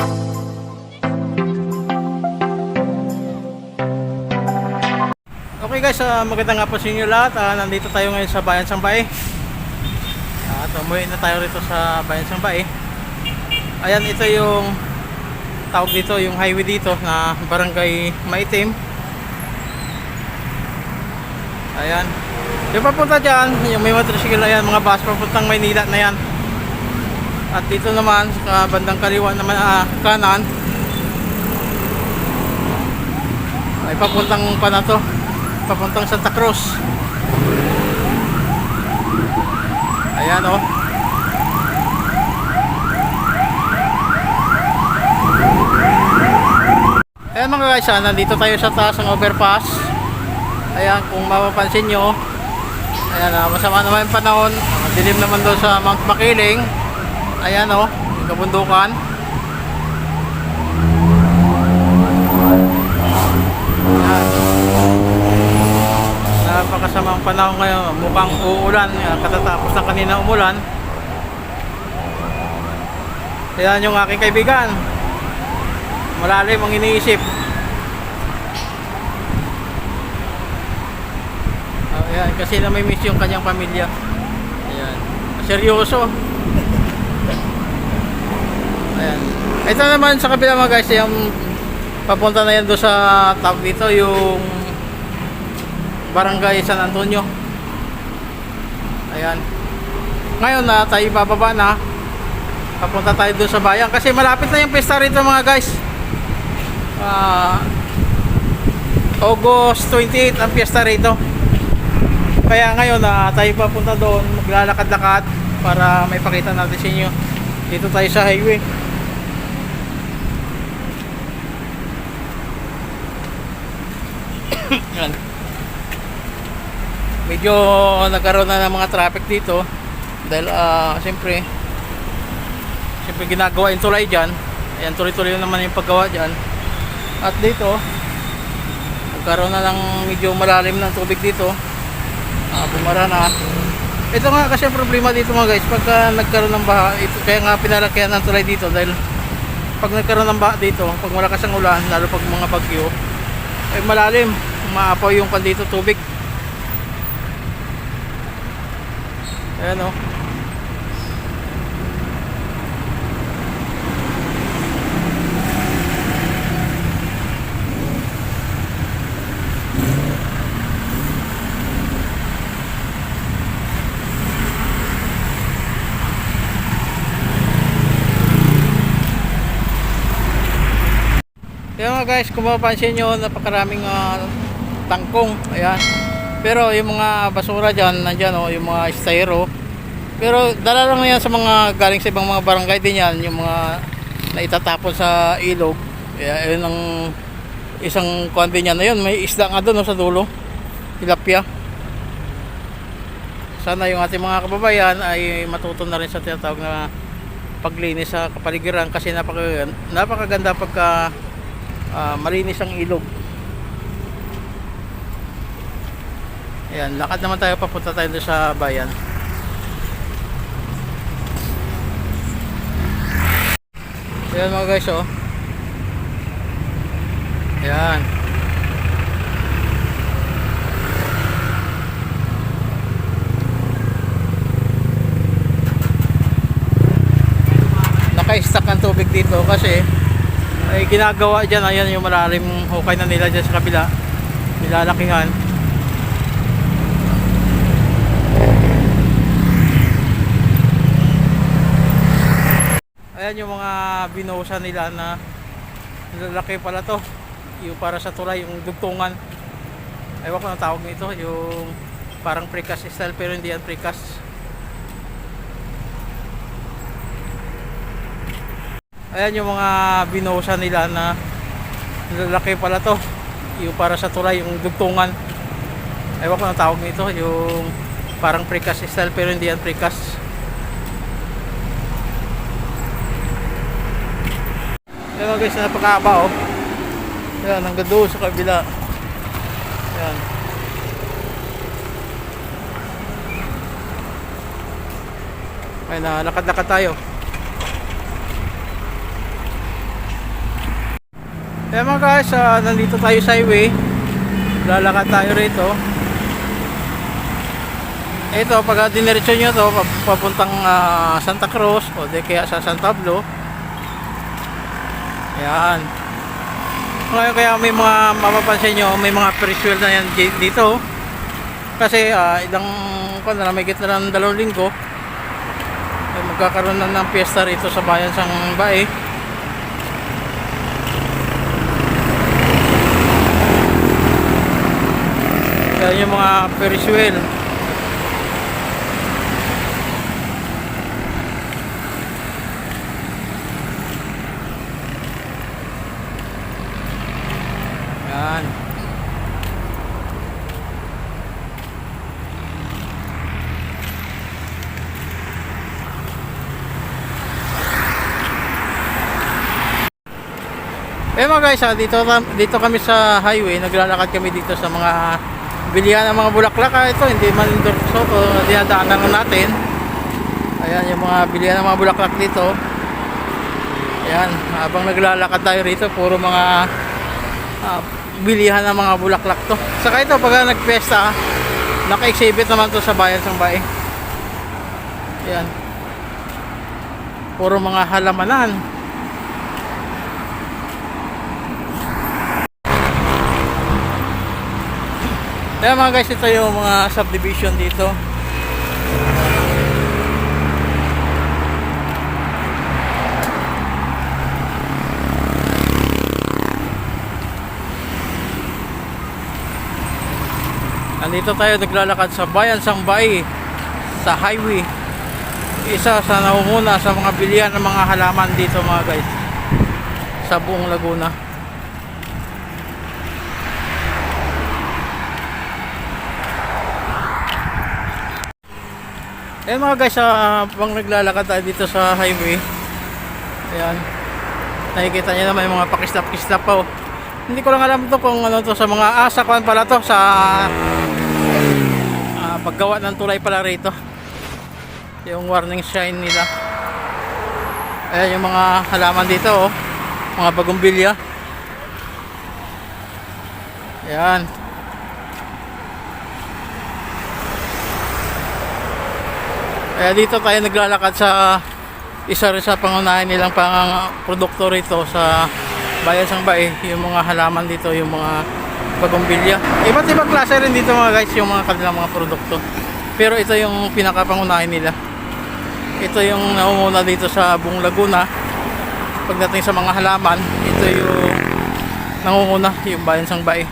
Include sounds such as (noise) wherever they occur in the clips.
Okay guys, uh, magandang po sa inyo lahat. Ah, nandito tayo ngayon sa Bayan Sambay. At umuwi na tayo rito sa Bayan Sambay. Ayan, ito yung tawag dito, yung highway dito na Barangay Maitim. Ayan. Yung papunta dyan, yung may motorsikil na yan, mga bus papuntang Maynila na yan. At dito naman, sa bandang kaliwa naman, ah, kanan, ay papuntang pa na to. Papuntang Santa Cruz. Ayan oh. ayan mga guys ah, nandito tayo sa taas ng overpass. Ayan kung mapapansin nyo. Ayan ah, masama naman yung panahon. Ah, dilim naman doon sa Mount Makiling ayan o yung kabundukan. Napakasamang panahon ngayon. Mukhang uulan. Katatapos na kanina umulan. Ayan yung aking kaibigan. Malalim ang iniisip. Ayan, kasi na may miss yung kanyang pamilya. Ayan. Seryoso. Ayan. Ito naman sa kabila mga guys, yung papunta na yan doon sa tawag dito, yung Barangay San Antonio. Ayan. Ngayon na tayo bababa na. Papunta tayo doon sa bayan kasi malapit na yung pesta rito mga guys. Ah August 28 ang piyesta rito. Kaya ngayon na tayo papunta doon, maglalakad-lakad para may pakita natin sa inyo. Dito tayo sa highway. Yan. Medyo nagkaroon na ng mga traffic dito. Dahil ah siyempre siyempre ginagawa yung tulay dyan. Ayan tuloy-tuloy naman yung paggawa dyan. At dito nagkaroon na ng medyo malalim ng tubig dito. Ah bumara na. Ito nga kasi problema dito mga guys pagka nagkaroon ng baha ito, kaya nga pinalakihan ng tulay dito dahil pag nagkaroon ng baha dito pag malakas ang ulan lalo pag mga bagyo ay malalim maapaw yung pan dito tubig. Ayan o Kaya nga guys, kung mapapansin nyo, napakaraming ah, tangkong. Ayan. Pero yung mga basura dyan, nandyan o, yung mga styro. Pero dala lang yan sa mga galing sa ibang mga barangay din yan, yung mga naitatapon sa ilog. Kaya yun ang isang kuwan din yan. Ayun, may isda nga doon no, sa dulo. Tilapia. Sana yung ating mga kababayan ay matuto na rin sa tinatawag na paglinis sa kapaligiran kasi napaka, napakaganda pagka ah, malinis ang ilog. Ayan, lakad naman tayo papunta tayo sa bayan. Ayan mga guys oh. Ayan. Naka-stack ang tubig dito kasi ay ginagawa dyan ayan yung malalim hukay na nila dyan sa kabila nilalakihan ayan yung mga binuhusan nila na nilalaki pala to. Yung para sa tulay yung dugtungan. Ewan ko na tawag nito yung parang precast style pero hindi yan precast. Ayan yung mga binuhusan nila na nilalaki pala to. Yung para sa tulay yung dugtungan. Ewan ko na tawag nito yung parang precast style pero hindi yan precast Ayan mga guys, napakahaba oh. Ayan, hanggang doon sa kabila. Ayan. Ay na, tayo. Kaya mga guys, ah, nandito tayo sa highway. Lalakad tayo rito. Ito, pag diniretso nyo to, pap- papuntang ah, Santa Cruz o di kaya sa San Pablo. Ayan. Ngayon kaya may mga mapapansin nyo, may mga preswell na yan di- dito. Kasi ah, ilang kung na may na ng dalawang linggo, ay magkakaroon na ng piyesta rito sa bayan sang Bae. Yan yung mga Ferris wheel. Yan. Mga guys, ah, dito, dito kami sa highway, naglalakad kami dito sa mga bilihan ng mga bulaklak. Ah, ito, hindi man Indor Soto, dinadaanan natin. Ayan, yung mga bilihan ng mga bulaklak dito. Ayan, habang naglalakad tayo rito, puro mga ah, bilihan ng mga bulaklak to. Saka ito, pag nagpesta, naka-exhibit naman to sa bayan ng bahay. Ayan. Puro mga halamanan. Kaya mga guys, ito yung mga subdivision dito. Andito tayo naglalakad sa Bayan Sangbay sa highway. Isa sa naunguna sa mga bilihan ng mga halaman dito mga guys. Sa buong Laguna. Eh mga guys, ah, pang naglalakad tayo dito sa highway. Ayan. Nakikita niyo naman yung mga pakislap-kislap pa. oh. Hindi ko lang alam to kung ano to sa mga asa kwan pala to sa ah, paggawa ng tulay pala rito. Yung warning sign nila. Ayan yung mga halaman dito oh. Mga bagong bilya. Ayan. Kaya dito tayo naglalakad sa isa rin sa pangunahin nilang pang produkto rito sa Bayan sang Bae, yung mga halaman dito, yung mga bagumbilya. Iba't ibang klase rin dito mga guys, yung mga kanilang mga produkto. Pero ito yung pinakapangunahin nila. Ito yung naumuna dito sa buong Laguna. Pagdating sa mga halaman, ito yung nangunguna, yung Bayan sang Bae.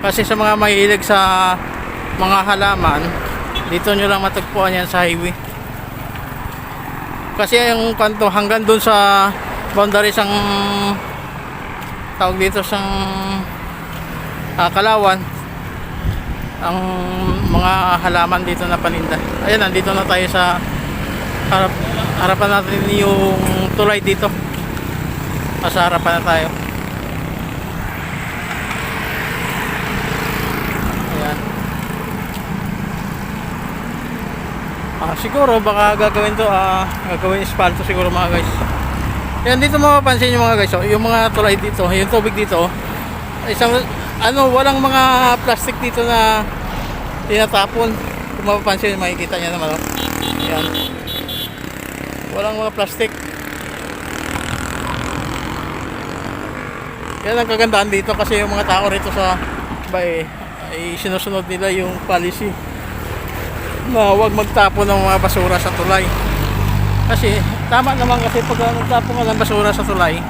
Kasi sa mga mahilig sa mga halaman, dito nyo lang matagpuan yan sa highway. Kasi yung kanto hanggang dun sa boundaries ang tawag dito sang ah, Kalawan ang mga halaman dito na paninda. Ayan, nandito na tayo sa harap, harapan natin yung tulay dito. Nasa harapan na tayo. Ayan. Ah, siguro baka gagawin to ah gagawin espalto siguro mga guys. Yan dito mapapansin yung mga guys, oh, yung mga tulay dito, yung tubig dito, oh, isang ano, walang mga plastic dito na tinatapon. Kung mapapansin, makikita niyo naman, oh. Yan. Walang mga plastic. Yan ang kagandahan dito kasi yung mga tao rito sa bay ay sinusunod nila yung policy na huwag magtapon ng mga basura sa tulay. Kasi tama naman kasi pag nagtapon ka ng basura sa tulay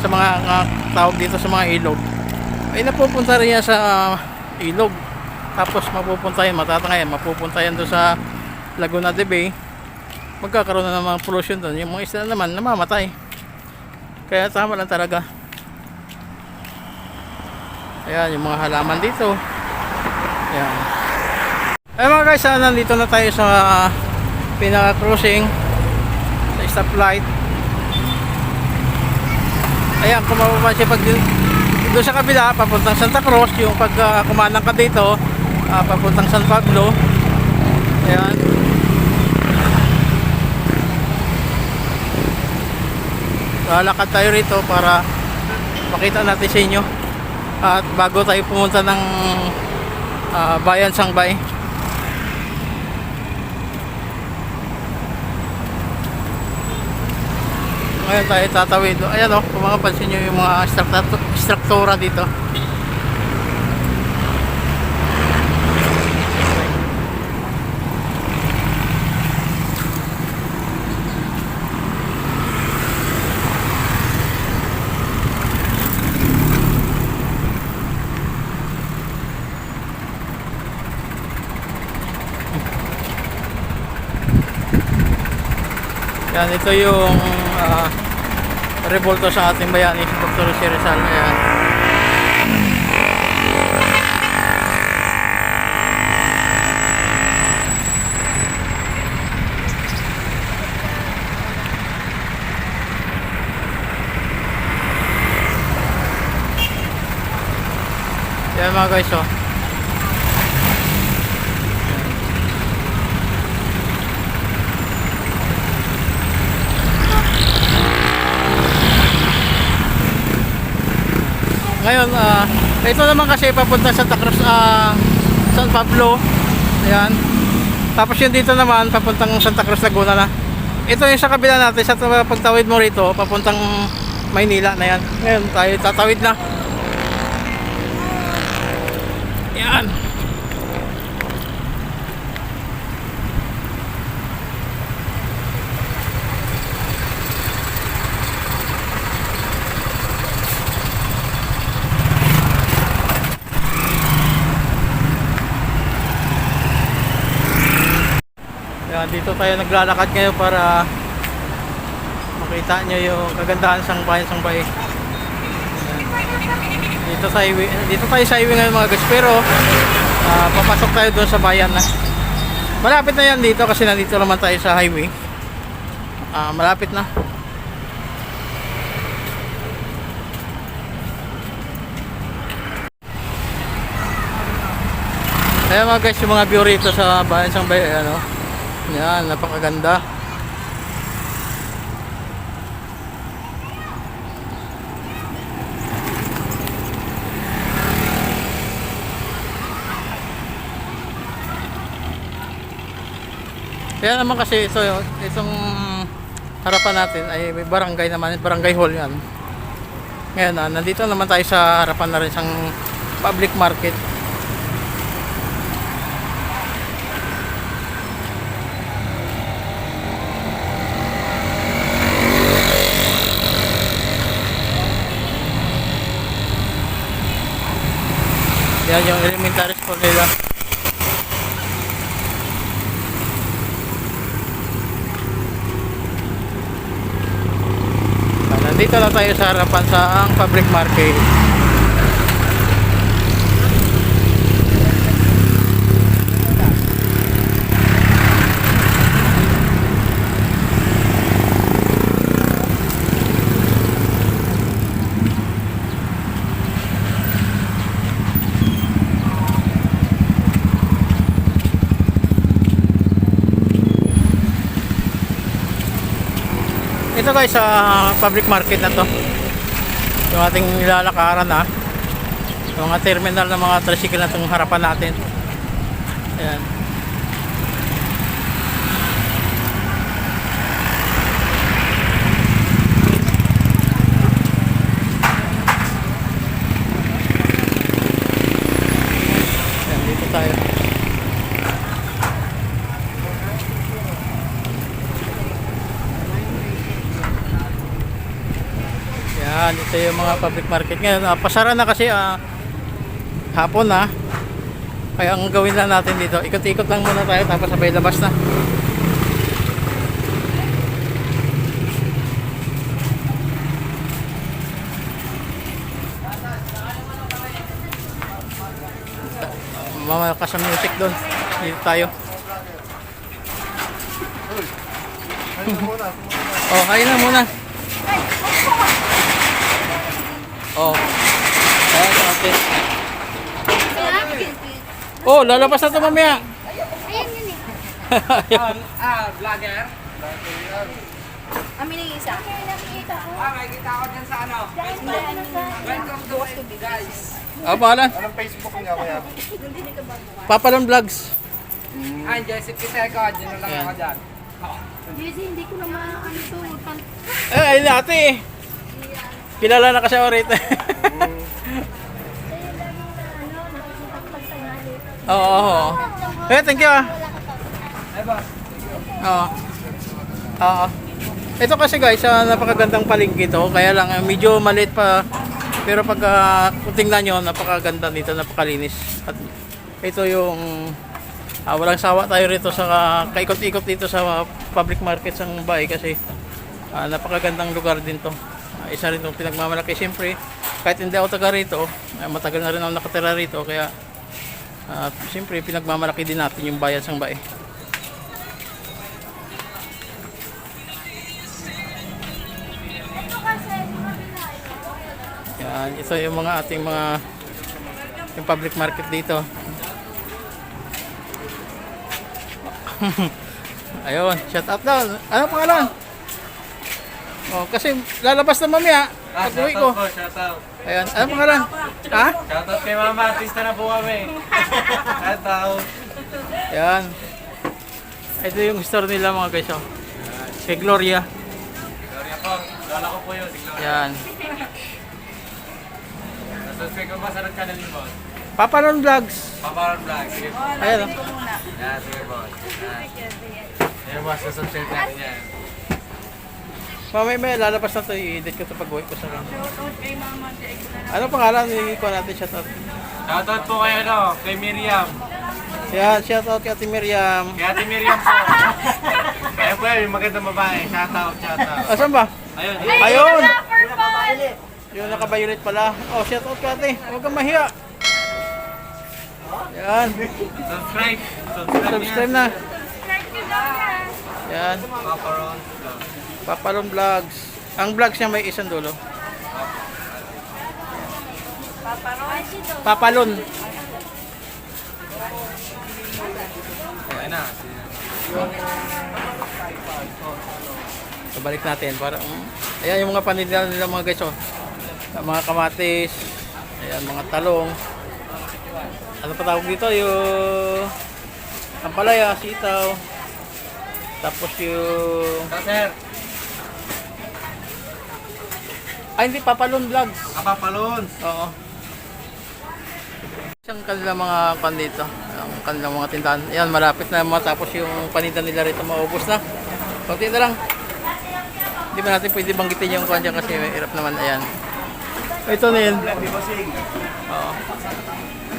sa mga nga, tawag dito sa mga ilog ay napupunta rin yan sa ah, ilog. Tapos mapupunta yan, matatangayan, mapupunta yan doon sa Laguna de Bay. Magkakaroon na ng mga pollution doon. Yung mga isla naman namamatay. Kaya tama lang talaga. Ayan, yung mga halaman dito. Ayan. Eh mga guys, ah, nandito na tayo sa pinaka-crossing sa stoplight. Ayan, kung mapapansin pag doon sa kabila, papuntang Santa Cruz, yung pag uh, kumanang ka dito, ah, papuntang San Pablo. Ayan. lalakad tayo rito para makita natin sa inyo. At bago tayo pumunta ng ah, Bayan Sangbay. Ngayon tayo tatawid. Ayan o, kung makapansin nyo yung mga struktura dito. Yan, ito yung ah, revolto sa ating bayani, si Dr. Si Rizal. Ayan. Yan mga guys, oh. Ngayon, ah, ito naman kasi papunta sa Santa Cruz, ah, San Pablo. Ayan. Tapos yung dito naman, papuntang Santa Cruz, Laguna na. Ito yung sa kabila natin, sa pagtawid mo rito, papuntang Maynila na yan. Ngayon, tayo tatawid na. Yan. Yan, dito tayo naglalakad ngayon para makita nyo yung kagandahan sang bayan sang bay. Dito sa highway, dito tayo sa highway ngayon mga guys, pero ah, papasok tayo doon sa bayan na. Malapit na yan dito kasi nandito naman tayo sa highway. Ah, malapit na. Ayan mga guys, yung mga view rito sa bayan sang bay, ano. Yan, napakaganda. Kaya naman kasi ito, itong harapan natin ay may barangay naman, barangay hall yan. Ngayon, ah, nandito naman tayo sa harapan na rin isang public market. Yan yung elementary school nila. Ah, Nandito lang tayo sa harapan sa ang public market. Ito guys sa public market na to. Yung ating nilalakaran na. Yung mga terminal ng mga tricycle na itong harapan natin. Ayan, dito tayo. Yan, ito yung mga public market ngayon. Ah, pasara na kasi ah, hapon na. Kaya ang gawin lang natin dito, ikot-ikot lang muna tayo tapos sabay labas na. Mamakas sa music doon. Dito tayo. Oh, kain na muna. Oh. Ayan, okay. Oh, lalabas na ito mamaya. Ayan yun eh. Ah, vlogger. Amin ang isa. Ah, makikita ko dyan sa ano. Welcome to my guys. Ah, pangalan? Anong Facebook niya kaya? Papalon Vlogs. Ah, Jessica Seco. Dyan lang ako dyan. Jesse, hindi ko na maano to. Eh, ayun ate eh. Kilala na kasi ako rito. (laughs) Oo, oo, oo. Eh, thank you ah. Oo. Oo. Ito kasi guys, ah, napakagandang palengke ito. Kaya lang, ah, medyo maliit pa. Pero pag ah, kung tingnan nyo, napakaganda dito, napakalinis. At ito yung ah, walang sawa tayo rito sa ah, kaikot-ikot dito sa public market ng bahay kasi ah, napakagandang lugar din to. Isa rin itong pinagmamalaki. Siyempre, kahit hindi ako taga rito, ah, matagal na rin ako nakatira rito. Kaya, ah, siyempre, pinagmamalaki din natin yung bayan ng bahay. Yan, ito yung mga ating mga yung public market dito. (laughs) Ayun, shout out daw. Ano pangalan? Oh, kasi lalabas na mamaya. Ah, Pag uwi ko. po, shoutout. Ayan, ano pangalan? Ha? Shoutout kay Mama, artista na po kami. (laughs) Shoutout. Ayan. Ito yung store nila mga guys. Oh. Kay Gloria. Gloria po, lola ko po yun, si Gloria. Ayan. Nasuspect ko ba sa channel niyo, boss? Papanon Vlogs. Paparan vlog, sige po. Ayan. Oh. Yan, sige boss. Yan. Yan, boss, nasuspect natin yan. Mamaya may lalabas na to. I-edit ko ito pag uwi ko sa kanya. Ano pangalan? Ko natin shout out. Shoutout po kay ano, kay Miriam. Yan, shout out kay Ate Miriam. Kay Ate Miriam po. (laughs) Ayun po yun, yung magandang babae. Shoutout, shoutout. Asan ba? Ayun. Ayun! Yung naka-violet pala. Oh, shout out ka ate. Huwag kang mahiya. Yan. Subscribe. Subscribe, Subscribe na. Yan. Paparon. Papalon Vlogs. Ang vlogs niya may isang dulo. Papalon. Ayun na. So, balik natin. Para, mm, ayan yung mga paninda nila mga guys. Oh. Mga kamatis. Ayan, mga talong. Ano pa tawag dito? Yung ampalaya, sitaw. Tapos yung... Sir, Ay, hindi, Papalon Vlogs. kapapalon. Oo. Isang kanilang mga kan dito. Ang kanilang mga tindahan. Ayan, malapit na matapos yung paninda nila rito. Maubos na. Kunti na lang. Hindi ba natin pwede banggitin yung kanya kasi may hirap naman. Ayan. Ito na yun. Oo.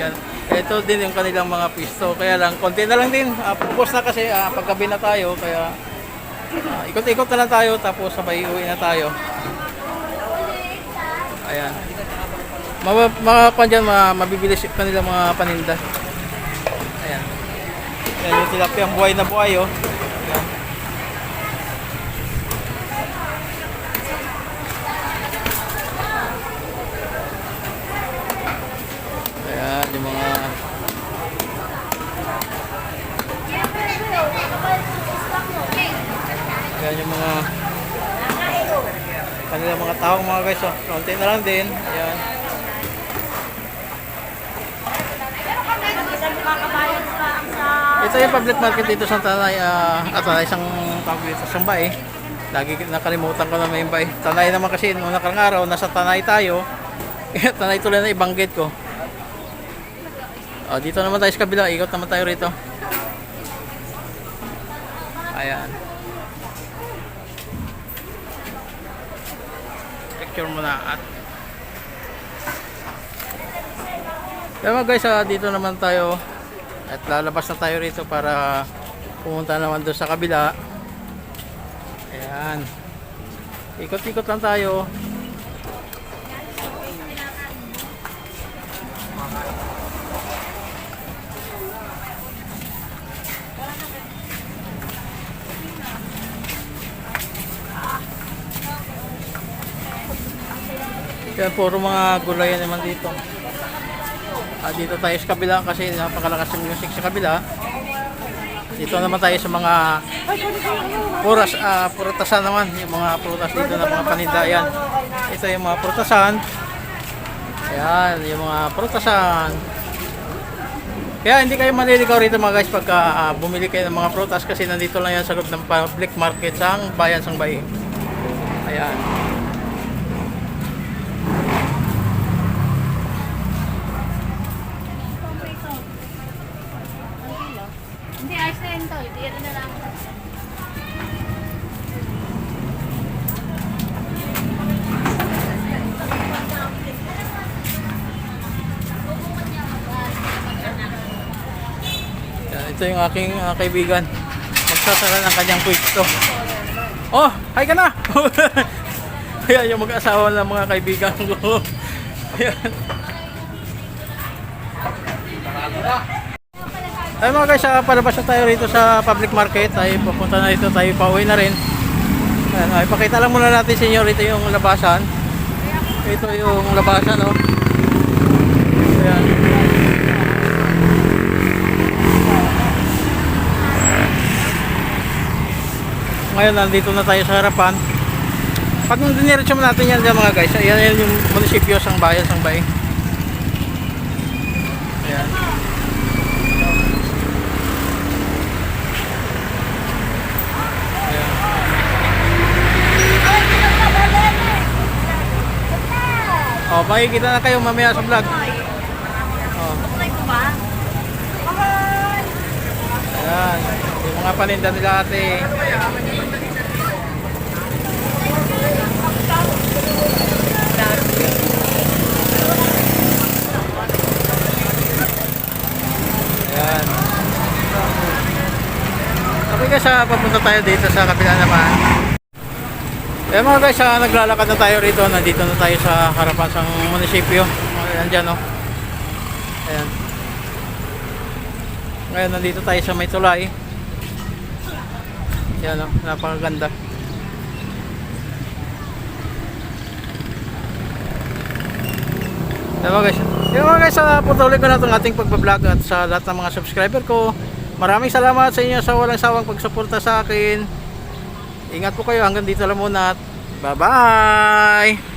Yan. Ito din yung kanilang mga pisto. Kaya lang, konti na lang din. Uh, pupos na kasi uh, paggabi na tayo. Kaya ah, ikot-ikot na lang tayo. Tapos sabay uwi na tayo. Ayan. Mga, mga kwan dyan, mga, mabibilis yung kanilang mga paninda. Ayan. Ayan yung tilapia, buhay na buhay oh. Ayan. Ayan, yung mga... Ayan yung mga... Kanilang mga tao mga guys oh. Konti na lang din. Ayan. Ito yung public market dito sa Tanay, ah, at Tanay, isang tawag dito sa Bay. Lagi nakalimutan ko na may bay. Tanay naman kasi nung nakarang araw, nasa Tanay tayo. (laughs) Tanay tuloy na ibang gate ko. Oh, dito naman tayo sa kabila, ikot naman tayo rito. Ayan. Picture muna at mga guys, ah, dito naman tayo at lalabas na tayo rito para pumunta naman doon sa kabila. Ayan. Ikot-ikot lang tayo. Yan, puro mga gulayan naman dito. Ah, dito tayo sa kabila kasi napakalakas ng music sa kabila. Dito naman tayo sa mga puras, ah, prutasan naman. Yung mga prutas dito na mga paninda. Ayan. Ito yung mga prutasan. Ayan, yung mga prutasan. Kaya hindi kayo maliligaw rito mga guys pagka ah, bumili kayo ng mga prutas kasi nandito lang yan sa loob ng public market sa bayan sang Bay. Ayan. Ito yung aking ah, kaibigan. Magsasara ng kanyang pwesto. Oh, hi ka na! (laughs) Ayan yung mag-asawa ng mga kaibigan ko. (laughs) Ayan. Ay mga guys, ah, palabas na tayo rito sa public market. Ay pupunta na rito, tayo pauwi na rin. Ayan, ay, pakita lang muna natin sa inyo rito yung labasan. Ito yung labasan, oh. Ayan. Ngayon, nandito na tayo sa harapan. Pag diniretso mo natin yan dyan mga guys, ayan, yan yung munisipyo sang bayan, sang bay. Ayan. Oh, makikita na kayo mamaya sa vlog. Oh. Ayan. Yung mga paninda nila ate. Ayan. Okay guys, papunta tayo dito sa kabila naman. Ayan mga guys, ah, naglalakad na tayo rito. Nandito na tayo sa harapan sa munisipyo. Ayan dyan, oh. Ayan. Ngayon, nandito tayo sa may tulay. Yan o, napakaganda. Yan mga guys. Mga guys, uh, patuloy ko na itong ating pagbablog at sa lahat ng mga subscriber ko. Maraming salamat sa inyo sa walang sawang pagsuporta sa akin. Ingat po kayo hanggang dito lang muna at bye bye!